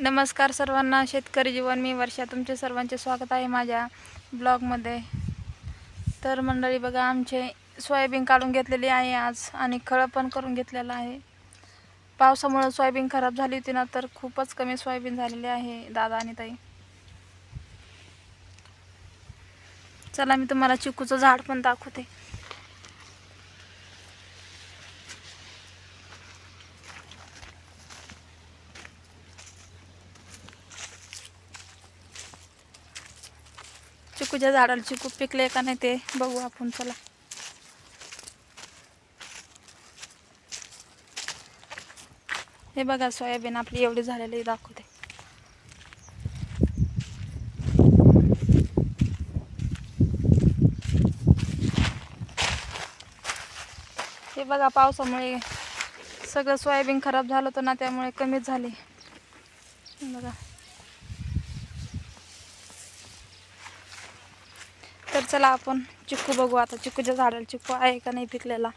नमस्कार सर्वांना शेतकरी जीवन मी वर्षा. तुमचे सर्वांचे स्वागत आहे माझ्या ब्लॉगमध्ये. तर मंडळी बघा आमचे सोयाबीन काढून घेतलेली आहे आज आणि खळं पण करून घेतलेलं आहे. पावसामुळं सोयाबीन खराब झाली होती ना तर खूपच कमी सोयाबीन झालेली आहे दादा आणि ताई. चला मी तुम्हाला चिकूचं झाड पण दाखवते. चिकूच्या झाडाला चिकू पिकले का नाही ते बघू आपण चला. हे बघा सोयाबीन आपली एवढी झालेली दाखवते. हे बघा पावसामुळे सगळं सोयाबीन खराब झालं होतं ना त्यामुळे कमीच झाले. बघा. तर चला आपण चिक्कू बघू आता. चिक्कूच्या झाडाला चिक्कू आहे का नाही पिकलेला.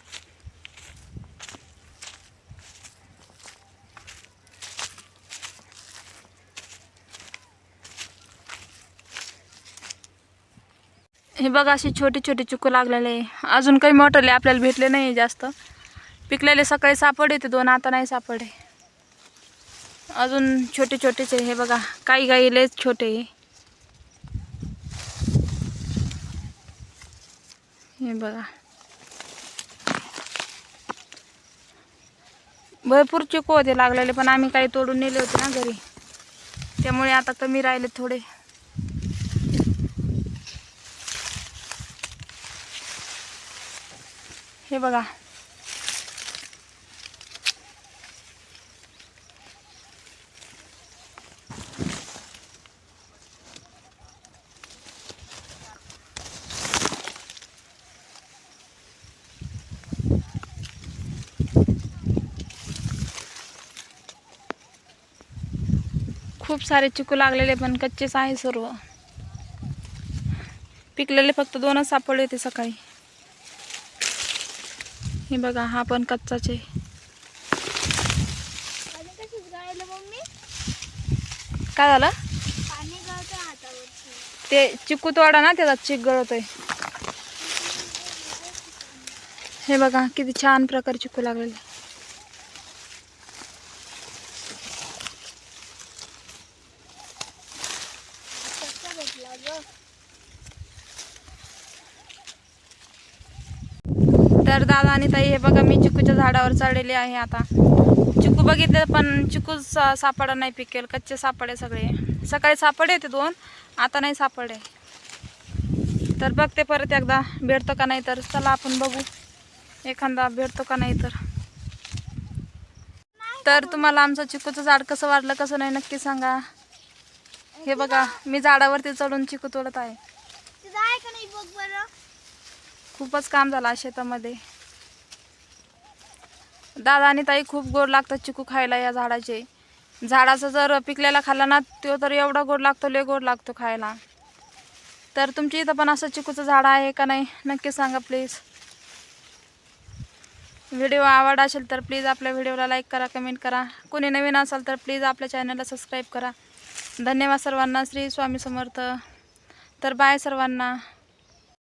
हे बघा असे छोटे छोटे चिक्कू लागलेले आहे. अजून काही मोठले आपल्याला भेटले नाही जास्त. पिकलेले सकाळी सापडे ते दोन आता नाही सापडे. अजून छोटे छोटेच आहे हे बघा काही काही लयच छोटे हे बघा. भरपूर चिकू होते लागलेले पण आम्ही काही तोडून नेले होते ना घरी. त्यामुळे आता कमी राहिले थोडे. हे बघा. खूप सारे चिकू लागलेले पण कच्चेच आहे सर्व. पिकलेले फक्त दोनच सापडले होते सकाळी. हे बघा हा पण कच्चाच. आहे काय झालं? ते चिकू तोडा ना त्याचा चिक गळतोय. हे बघा किती छान प्रकारे चिकू लागलेले कसा भेटला ग तर दादा आणि ताई हे बघा मी चिकूच्या झाडावर चढलेले आहे आता. चिकू बघितलं पण चिकू सा सापडा नाही पिकेल. कच्चे सापडे सगळे. सकाळी सापडे होते दोन आता नाही सापडे. तर बघते परत एकदा भेटतो का नाही तर. चला आपण बघू. एखादा भेटतो का नाही तर. तर तुम्हाला आमचं चिकूचं झाड कसं वाटलं कसं नाही नक्की सांगा. हे बघा मी झाडावरती चढून चिकू तोडत आहे. तिथं आहे का नाही बघ बरं? खूपच काम झालं शेतामध्ये. दादा आणि ताई खूप गोड लागतात चिकू खायला या झाडाचे. झाडाचा जर पिकलेला खाल्ला ना तो तर एवढा गोड लागतो लय गोड लागतो खायला. तर तुमच्या इथं पण असं चिकूचं झाड आहे का नाही? नक्की सांगा प्लीज. व्हिडिओ आवड असेल तर प्लीज आपल्या व्हिडिओला लाईक करा कमेंट करा. कोणी नवीन असाल तर प्लीज आपल्या चॅनलला सबस्क्राईब करा. धन्यवाद सर्वांना. श्री स्वामी समर्थ. तर बाय सर्वांना.